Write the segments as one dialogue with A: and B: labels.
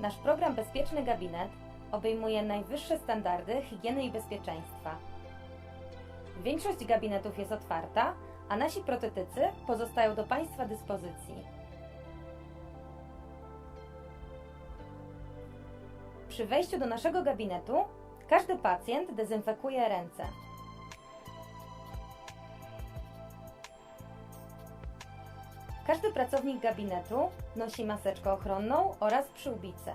A: Nasz program Bezpieczny Gabinet obejmuje najwyższe standardy higieny i bezpieczeństwa. Większość gabinetów jest otwarta, a nasi protetycy pozostają do Państwa dyspozycji. Przy wejściu do naszego gabinetu każdy pacjent dezynfekuje ręce. Każdy pracownik gabinetu nosi maseczkę ochronną oraz przyłbicę.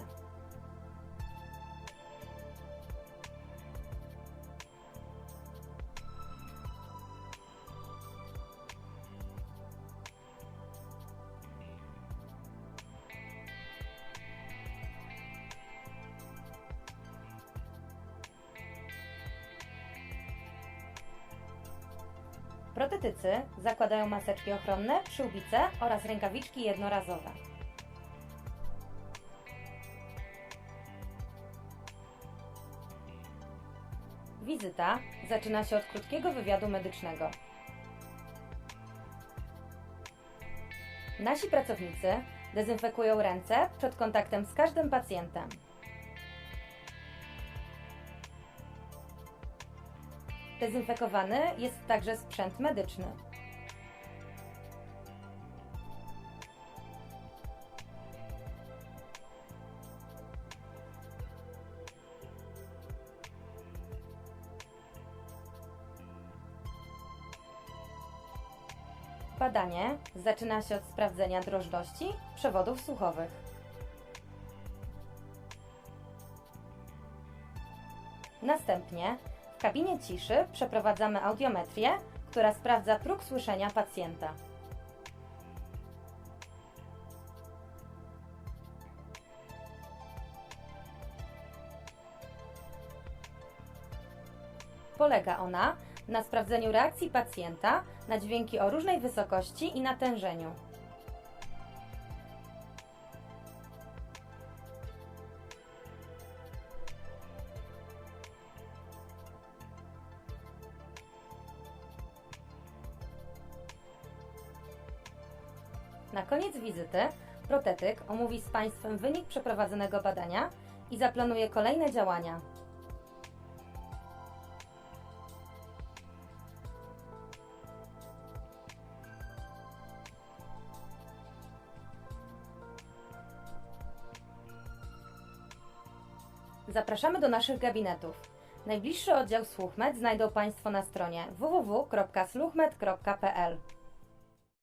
A: Protetycy zakładają maseczki ochronne, przyłbice oraz rękawiczki jednorazowe. Wizyta zaczyna się od krótkiego wywiadu medycznego. Nasi pracownicy dezynfekują ręce przed kontaktem z każdym pacjentem. Dezynfekowany jest także sprzęt medyczny. Badanie zaczyna się od sprawdzenia drożności przewodów słuchowych. Następnie kabinie ciszy przeprowadzamy audiometrię, która sprawdza próg słyszenia pacjenta. Polega ona na sprawdzeniu reakcji pacjenta na dźwięki o różnej wysokości i natężeniu. Na koniec wizyty protetyk omówi z Państwem wynik przeprowadzonego badania i zaplanuje kolejne działania. Zapraszamy do naszych gabinetów. Najbliższy oddział SłuchMed znajdą Państwo na stronie www.sluchmed.pl.